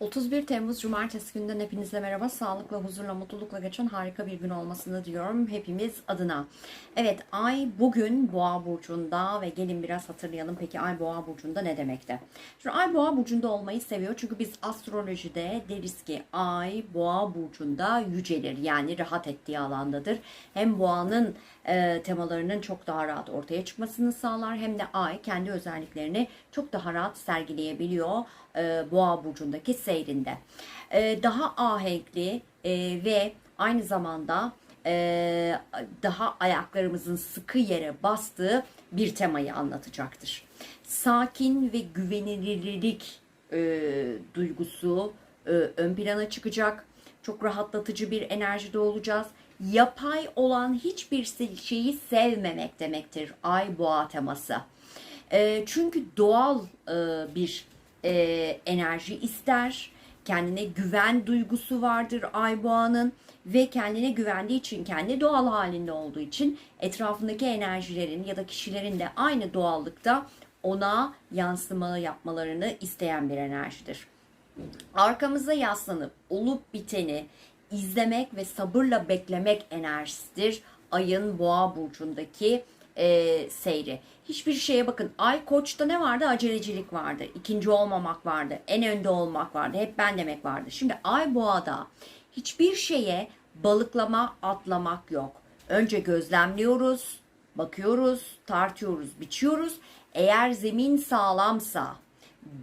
31 Temmuz Cumartesi günden hepinize merhaba. Sağlıkla, huzurla, mutlulukla geçen harika bir gün olmasını diliyorum hepimiz adına. Evet, Ay bugün Boğa burcunda ve gelin biraz hatırlayalım. Peki Ay Boğa burcunda ne demekte? Şimdi Ay Boğa burcunda olmayı seviyor. Çünkü biz astrolojide deriz ki Ay Boğa burcunda yücelir. Yani rahat ettiği alandadır. Hem Boğa'nın e, temalarının çok daha rahat ortaya çıkmasını sağlar. Hem de Ay kendi özelliklerini çok daha rahat sergileyebiliyor e, Boğa burcundaki seyrinde. E, daha ahenkli e, ve aynı zamanda e, daha ayaklarımızın sıkı yere bastığı bir temayı anlatacaktır. Sakin ve güvenilirlik e, duygusu e, ön plana çıkacak. Çok rahatlatıcı bir enerjide olacağız. Yapay olan hiçbir şeyi sevmemek demektir Ay Boğa teması. E, çünkü doğal e, bir e, enerji ister. Kendine güven duygusu vardır Ay Boğa'nın ve kendine güvendiği için, kendi doğal halinde olduğu için etrafındaki enerjilerin ya da kişilerin de aynı doğallıkta ona yansıma yapmalarını isteyen bir enerjidir. Arkamıza yaslanıp olup biteni izlemek ve sabırla beklemek enerjisidir. Ayın boğa burcundaki e, seyri. Hiçbir şeye bakın. Ay koçta ne vardı? Acelecilik vardı. İkinci olmamak vardı. En önde olmak vardı. Hep ben demek vardı. Şimdi ay boğada hiçbir şeye balıklama, atlamak yok. Önce gözlemliyoruz, bakıyoruz, tartıyoruz, biçiyoruz. Eğer zemin sağlamsa,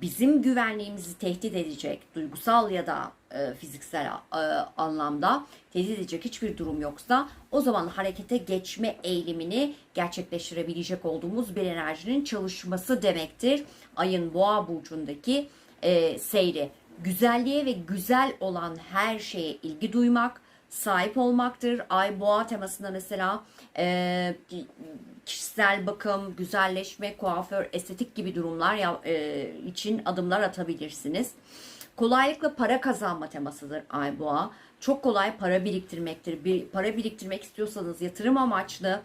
bizim güvenliğimizi tehdit edecek duygusal ya da e, fiziksel e, anlamda tehdit edecek hiçbir durum yoksa o zaman harekete geçme eğilimini gerçekleştirebilecek olduğumuz bir enerjinin çalışması demektir. Ayın boğa burcundaki e, seyri. Güzelliğe ve güzel olan her şeye ilgi duymak, sahip olmaktır. Ay boğa temasında mesela e, kişisel bakım, güzelleşme, kuaför, estetik gibi durumlar e, için adımlar atabilirsiniz. Kolaylıkla para kazanma temasıdır Ay boğa. Çok kolay para biriktirmektir. Bir para biriktirmek istiyorsanız yatırım amaçlı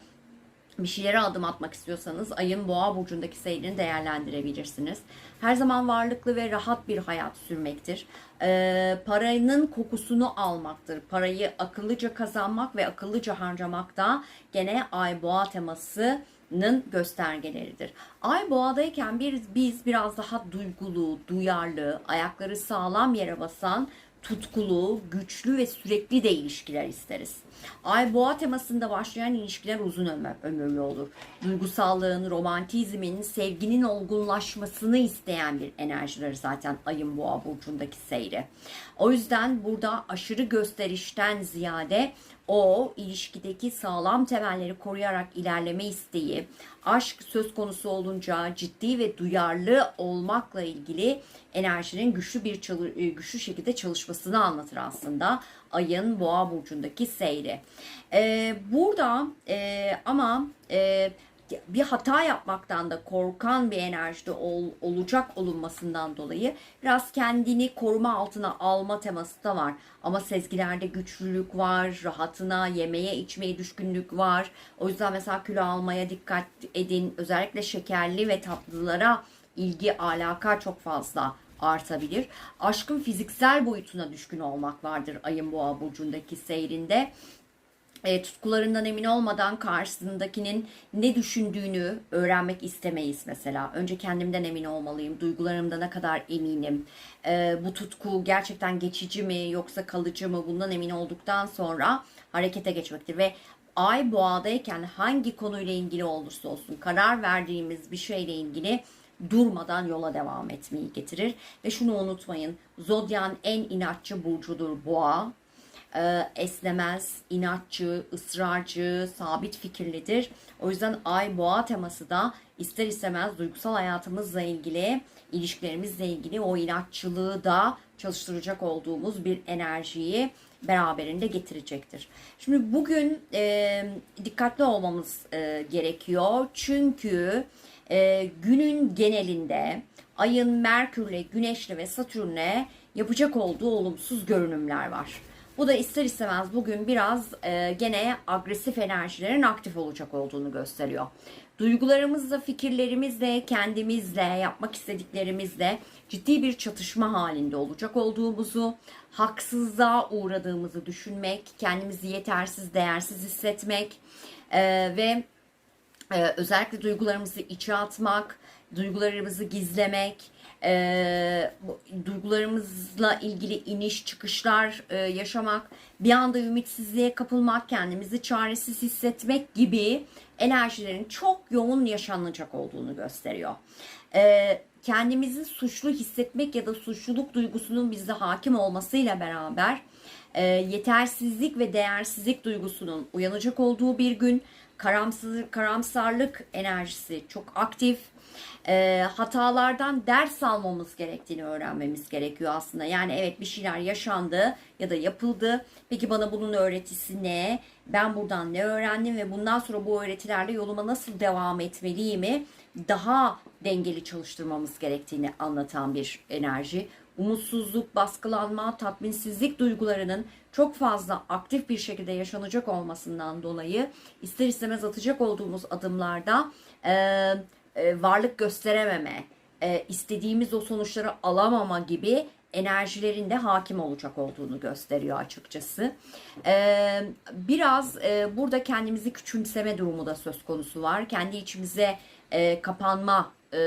bir şeylere adım atmak istiyorsanız ayın boğa burcundaki seyrini değerlendirebilirsiniz. Her zaman varlıklı ve rahat bir hayat sürmektir. Ee, paranın kokusunu almaktır. Parayı akıllıca kazanmak ve akıllıca harcamak da gene ay boğa temasının göstergeleridir. Ay boğadayken bir, biz biraz daha duygulu, duyarlı, ayakları sağlam yere basan tutkulu, güçlü ve sürekli de ilişkiler isteriz. Ay boğa temasında başlayan ilişkiler uzun ömür, ömürlü olur. Duygusallığın, romantizmin, sevginin olgunlaşmasını isteyen bir enerjileri zaten ayın boğa burcundaki seyri. O yüzden burada aşırı gösterişten ziyade o ilişkideki sağlam temelleri koruyarak ilerleme isteği, aşk söz konusu olunca ciddi ve duyarlı olmakla ilgili enerjinin güçlü bir çalı, güçlü şekilde çalışmasını anlatır aslında ayın boğa burcundaki seyri. Ee, burada e, ama e, bir hata yapmaktan da korkan bir enerjide ol, olacak olunmasından dolayı biraz kendini koruma altına alma teması da var. Ama sezgilerde güçlülük var, rahatına, yemeye, içmeye düşkünlük var. O yüzden mesela kilo almaya dikkat edin. Özellikle şekerli ve tatlılara ilgi, alaka çok fazla artabilir. Aşkın fiziksel boyutuna düşkün olmak vardır ayın boğa burcundaki seyrinde e, tutkularından emin olmadan karşısındakinin ne düşündüğünü öğrenmek istemeyiz mesela. Önce kendimden emin olmalıyım. Duygularımda ne kadar eminim. E, bu tutku gerçekten geçici mi yoksa kalıcı mı? Bundan emin olduktan sonra harekete geçmektir ve ay boğadayken hangi konuyla ilgili olursa olsun karar verdiğimiz bir şeyle ilgili durmadan yola devam etmeyi getirir. Ve şunu unutmayın. Zodyan en inatçı burcudur boğa e, esnemez, inatçı, ısrarcı, sabit fikirlidir. O yüzden ay boğa teması da ister istemez duygusal hayatımızla ilgili, ilişkilerimizle ilgili o inatçılığı da çalıştıracak olduğumuz bir enerjiyi beraberinde getirecektir. Şimdi bugün e, dikkatli olmamız e, gerekiyor. Çünkü e, günün genelinde ayın Merkürle, Güneşle ve Satürn'le yapacak olduğu olumsuz görünümler var. Bu da ister istemez bugün biraz e, gene agresif enerjilerin aktif olacak olduğunu gösteriyor. duygularımızla, fikirlerimizle, kendimizle, yapmak istediklerimizle ciddi bir çatışma halinde olacak olduğumuzu, haksızlığa uğradığımızı düşünmek, kendimizi yetersiz, değersiz hissetmek e, ve e, özellikle duygularımızı içe atmak, duygularımızı gizlemek, e, duygularımızla ilgili iniş çıkışlar e, yaşamak, bir anda ümitsizliğe kapılmak, kendimizi çaresiz hissetmek gibi enerjilerin çok yoğun yaşanacak olduğunu gösteriyor. E, kendimizi suçlu hissetmek ya da suçluluk duygusunun bizde hakim olmasıyla beraber e, yetersizlik ve değersizlik duygusunun uyanacak olduğu bir gün, karamsız, karamsarlık enerjisi çok aktif, e, hatalardan ders almamız gerektiğini öğrenmemiz gerekiyor aslında. Yani evet bir şeyler yaşandı ya da yapıldı. Peki bana bunun öğretisi ne? Ben buradan ne öğrendim ve bundan sonra bu öğretilerle yoluma nasıl devam etmeliyimi daha dengeli çalıştırmamız gerektiğini anlatan bir enerji. Umutsuzluk, baskılanma, tatminsizlik duygularının çok fazla aktif bir şekilde yaşanacak olmasından dolayı ister istemez atacak olduğumuz adımlarda e, e, varlık gösterememe, e, istediğimiz o sonuçları alamama gibi enerjilerin de hakim olacak olduğunu gösteriyor açıkçası. E, biraz e, burada kendimizi küçümseme durumu da söz konusu var. Kendi içimize e, kapanma e,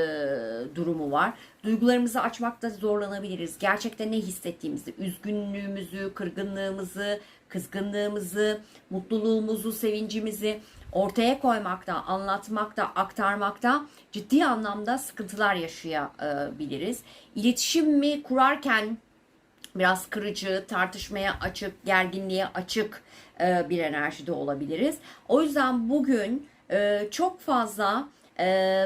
durumu var. Duygularımızı açmakta zorlanabiliriz. Gerçekten ne hissettiğimizi, üzgünlüğümüzü, kırgınlığımızı, kızgınlığımızı, mutluluğumuzu, sevincimizi ortaya koymakta, anlatmakta, aktarmakta ciddi anlamda sıkıntılar yaşayabiliriz. İletişimi kurarken biraz kırıcı, tartışmaya açık, gerginliğe açık bir enerjide olabiliriz. O yüzden bugün çok fazla e,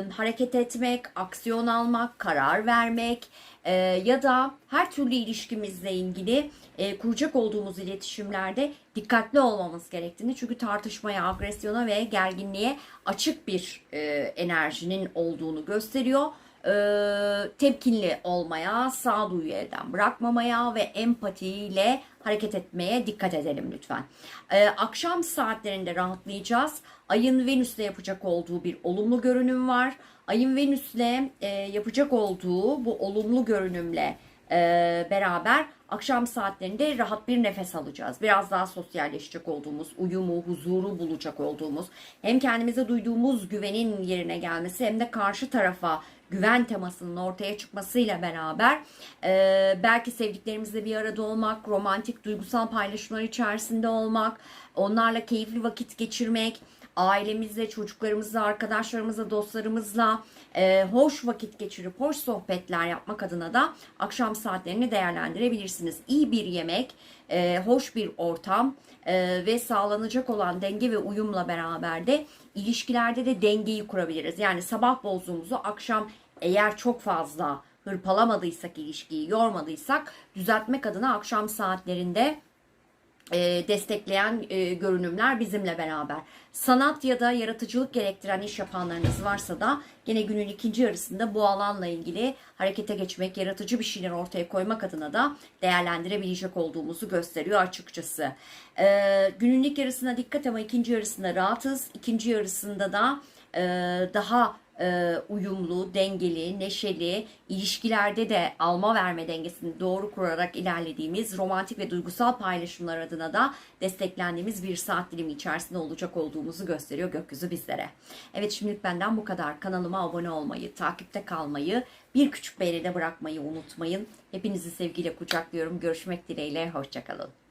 hareket etmek, aksiyon almak, karar vermek e, ya da her türlü ilişkimizle ilgili e, kuracak olduğumuz iletişimlerde dikkatli olmamız gerektiğini çünkü tartışmaya, agresyona ve gerginliğe açık bir e, enerjinin olduğunu gösteriyor tepkinli olmaya, sağduyu elden bırakmamaya ve empatiyle hareket etmeye dikkat edelim lütfen. E, akşam saatlerinde rahatlayacağız. Ayın Venüs'le yapacak olduğu bir olumlu görünüm var. Ayın Venüs'le e, yapacak olduğu bu olumlu görünümle e, beraber akşam saatlerinde rahat bir nefes alacağız. Biraz daha sosyalleşecek olduğumuz, uyumu, huzuru bulacak olduğumuz, hem kendimize duyduğumuz güvenin yerine gelmesi hem de karşı tarafa güven temasının ortaya çıkmasıyla beraber e, belki sevdiklerimizle bir arada olmak, romantik duygusal paylaşımlar içerisinde olmak, onlarla keyifli vakit geçirmek, ailemizle, çocuklarımızla, arkadaşlarımızla, dostlarımızla e, hoş vakit geçirip hoş sohbetler yapmak adına da akşam saatlerini değerlendirebilirsiniz. İyi bir yemek, e, hoş bir ortam e, ve sağlanacak olan denge ve uyumla beraber de ilişkilerde de dengeyi kurabiliriz. Yani sabah bozduğumuzu akşam eğer çok fazla hırpalamadıysak ilişkiyi, yormadıysak düzeltmek adına akşam saatlerinde e, destekleyen e, görünümler bizimle beraber. Sanat ya da yaratıcılık gerektiren iş yapanlarınız varsa da gene günün ikinci yarısında bu alanla ilgili harekete geçmek, yaratıcı bir şeyler ortaya koymak adına da değerlendirebilecek olduğumuzu gösteriyor açıkçası. E, günün ilk yarısına dikkat ama ikinci yarısında rahatız. İkinci yarısında da e, daha e, uyumlu, dengeli, neşeli, ilişkilerde de alma verme dengesini doğru kurarak ilerlediğimiz romantik ve duygusal paylaşımlar adına da desteklendiğimiz bir saat dilimi içerisinde olacak olduğumuzu gösteriyor gökyüzü bizlere. Evet şimdilik benden bu kadar. Kanalıma abone olmayı, takipte kalmayı, bir küçük beğeni de bırakmayı unutmayın. Hepinizi sevgiyle kucaklıyorum. Görüşmek dileğiyle. Hoşçakalın.